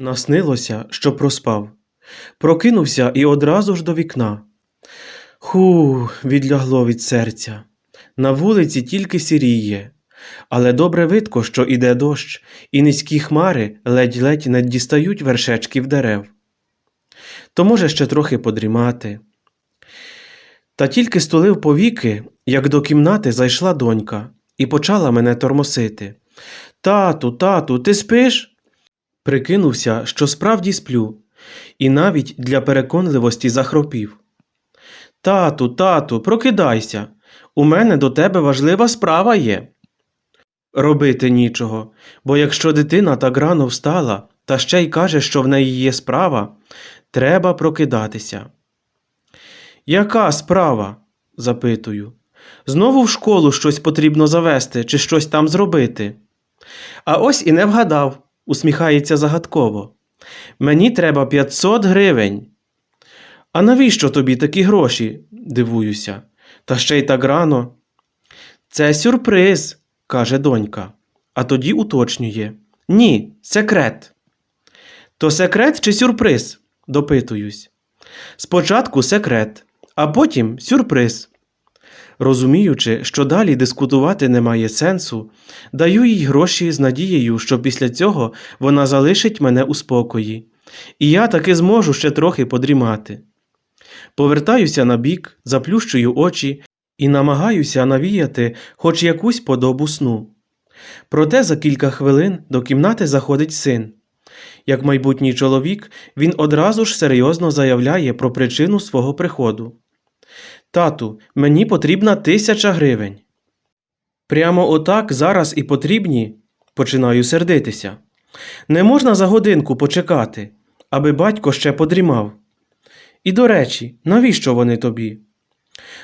Наснилося, що проспав. Прокинувся і одразу ж до вікна. Ху, відлягло від серця. На вулиці тільки сіріє, але добре видко, що іде дощ, і низькі хмари ледь-ледь не дістають вершечків дерев. То може ще трохи подрімати. Та тільки стулив повіки, як до кімнати зайшла донька і почала мене тормосити. Тату, тату, ти спиш? Прикинувся, що справді сплю, і навіть для переконливості захропів. Тату, тату, прокидайся. У мене до тебе важлива справа є. Робити нічого, бо якщо дитина так рано встала та ще й каже, що в неї є справа, треба прокидатися. Яка справа? запитую. Знову в школу щось потрібно завести чи щось там зробити. А ось і не вгадав, усміхається загадково. Мені треба 500 гривень. А навіщо тобі такі гроші? дивуюся. Та ще й так рано. Це сюрприз, каже донька, а тоді уточнює. Ні, секрет. То секрет чи сюрприз? допитуюсь. Спочатку секрет, а потім сюрприз. Розуміючи, що далі дискутувати немає сенсу, даю їй гроші з надією, що після цього вона залишить мене у спокої, і я таки зможу ще трохи подрімати. Повертаюся на бік, заплющую очі і намагаюся навіяти хоч якусь подобу сну. Проте за кілька хвилин до кімнати заходить син. Як майбутній чоловік, він одразу ж серйозно заявляє про причину свого приходу. Тату, мені потрібна тисяча гривень. Прямо отак зараз і потрібні, починаю сердитися. Не можна за годинку почекати, аби батько ще подрімав. І до речі, навіщо вони тобі?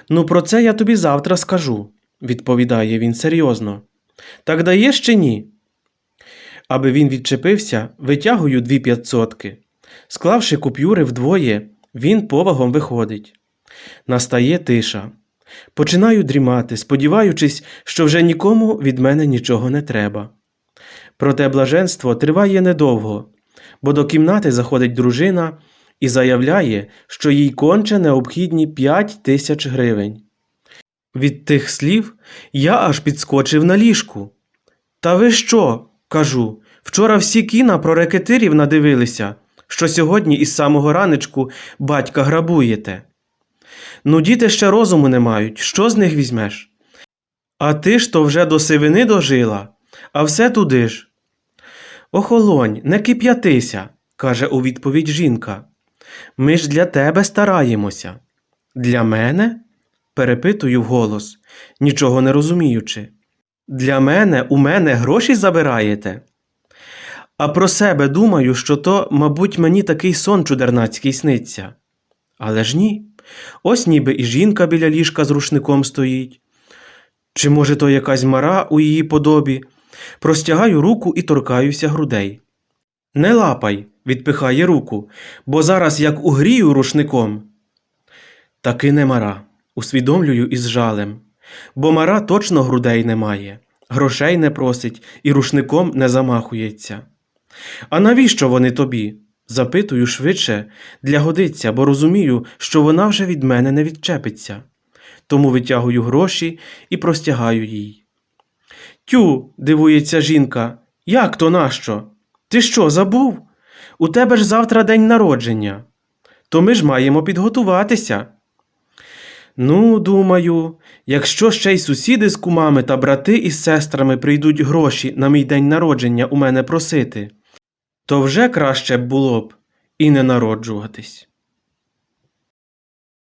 Ну, про це я тобі завтра скажу, відповідає він серйозно. Так даєш чи ні? Аби він відчепився, витягую дві п'ятсотки. Склавши купюри вдвоє, він повагом виходить. Настає тиша. Починаю дрімати, сподіваючись, що вже нікому від мене нічого не треба. Проте блаженство триває недовго, бо до кімнати заходить дружина і заявляє, що їй конче необхідні п'ять тисяч гривень. Від тих слів я аж підскочив на ліжку. Та ви що? кажу. Вчора всі кіна про рекетирів надивилися, що сьогодні із самого ранечку батька грабуєте. Ну, діти ще розуму не мають, що з них візьмеш? А ти ж то вже до сивини дожила, а все туди ж. Охолонь, не кип'ятися, каже у відповідь жінка. Ми ж для тебе стараємося. Для мене? перепитую вголос, нічого не розуміючи. Для мене у мене гроші забираєте? А про себе думаю, що то, мабуть, мені такий сон чудернацький сниться. Але ж ні. Ось ніби і жінка біля ліжка з рушником стоїть. Чи, може, то якась мара у її подобі? Простягаю руку і торкаюся грудей. Не лапай, відпихає руку, бо зараз як угрію рушником. Таки не мара, усвідомлюю із жалем, бо мара точно грудей не має, грошей не просить і рушником не замахується. А навіщо вони тобі? Запитую швидше, для годиться, бо розумію, що вона вже від мене не відчепиться. Тому витягую гроші і простягаю їй. Тю, дивується жінка, як то нащо? Ти що, забув? У тебе ж завтра день народження. То ми ж маємо підготуватися. Ну, думаю, якщо ще й сусіди з кумами та брати із сестрами прийдуть гроші на мій день народження у мене просити, то вже краще було б і не народжуватись.